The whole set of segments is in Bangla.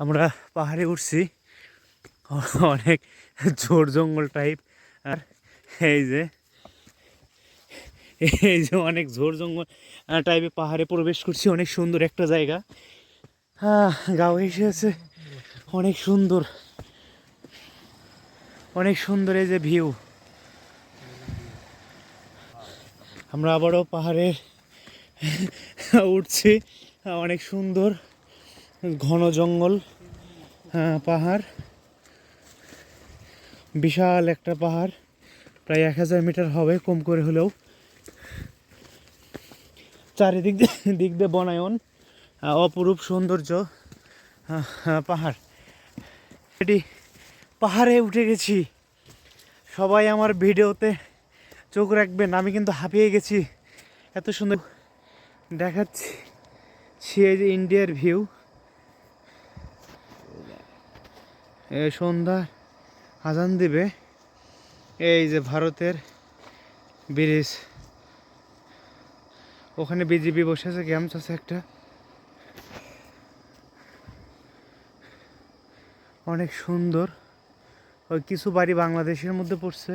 আমরা পাহাড়ে উঠছি। অনেক ঝোড় জঙ্গল টাইপ আর এই যে এই যে অনেক ঝোড় জঙ্গল টাইপে পাহাড়ে প্রবেশ করছি। অনেক সুন্দর একটা জায়গা। হ্যাঁ গাও এসেছে অনেক সুন্দর। অনেক সুন্দর এই যে ভিউ আমরা আবারও পাহাড়ে উঠছি। অনেক সুন্দর। ঘন জঙ্গল হ্যাঁ, পাহাড়। বিশাল একটা পাহাড় প্রায় এক হাজার মিটার হবে কম করে হলেও। চারিদিক দিক দিয়ে বনায়ন অপরূপ সৌন্দর্য পাহাড়। এটি পাহাড়ে উঠে গেছি। সবাই আমার ভিডিওতে চোখ রাখবেন আমি কিন্তু হাঁপিয়ে গেছি। এত সুন্দর দেখাচ্ছি সে যে ইন্ডিয়ার ভিউ। সন্ধ্যা আজান দিবে। এই যে ভারতের ব্রিজ। ওখানে বিজেপি বসে আছে গ্যামস আছে একটা। অনেক সুন্দর। ওই কিছু বাড়ি বাংলাদেশের মধ্যে পড়ছে,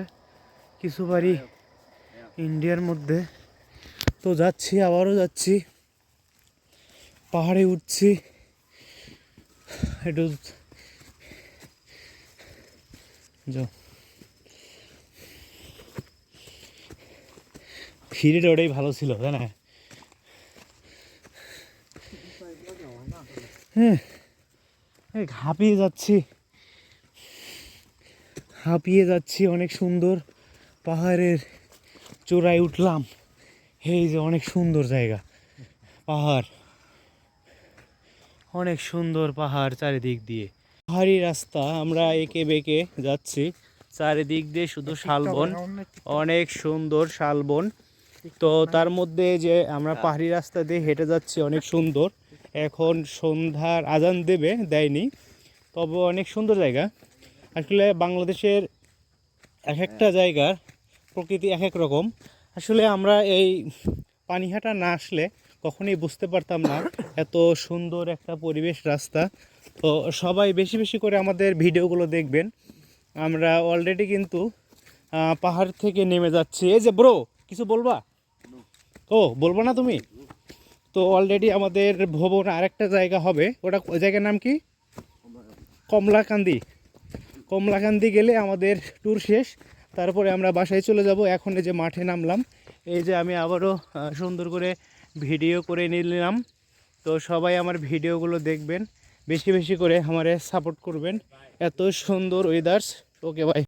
কিছু বাড়ি ইন্ডিয়ার মধ্যে। তো যাচ্ছি, আবারও যাচ্ছি। পাহাড়ে উঠছি। একটু যাও। ভিড়টা ওটাই ভালো ছিল, তাই না? হ্যাঁ হাঁপিয়ে যাচ্ছি। হাঁপিয়ে যাচ্ছি, অনেক সুন্দর পাহাড়ের চূড়ায় উঠলাম। এই যে অনেক সুন্দর জায়গা, পাহাড়। অনেক সুন্দর পাহাড় চারিদিক দিয়ে। পাহাড়ি রাস্তা আমরা এঁকে বেঁকে যাচ্ছি। চারিদিক দিয়ে শুধু শালবন অনেক সুন্দর শালবন তো তার মধ্যে যে আমরা পাহাড়ি রাস্তা দিয়ে হেঁটে যাচ্ছি অনেক সুন্দর। এখন সন্ধ্যার আজান দেবে দেয়নি। তবে অনেক সুন্দর জায়গা। আসলে বাংলাদেশের এক একটা জায়গার প্রকৃতি এক এক রকম। আসলে আমরা এই পানিহাটা না আসলে কখনোই বুঝতে পারতাম না এত সুন্দর একটা পরিবেশ রাস্তা। তো সবাই বেশি বেশি করে আমাদের ভিডিওগুলো দেখবেন। আমরা অলরেডি কিন্তু পাহাড় থেকে নেমে যাচ্ছি। এই যে ব্রো কিছু বলবা? ও, বলব না তুমি? তো অলরেডি আমাদের ভবন আরেকটা জায়গা হবে। ওটা ওই জায়গার নাম কি? কমলাকান্দি। কমলাকান্দি গেলে আমাদের ট্যুর শেষ। তারপরে আমরা বাসায় চলে যাব। এখন এই যে মাঠে নামলাম। এই যে আমি আবারও সুন্দর করে ভিডিও করে নিলাম। তো সবাই আমার ভিডিওগুলো দেখবেন। বেশি বেশি করে আমারে সাপোর্ট করবেন। এত সুন্দর ওয়েদার্স ওকে বাই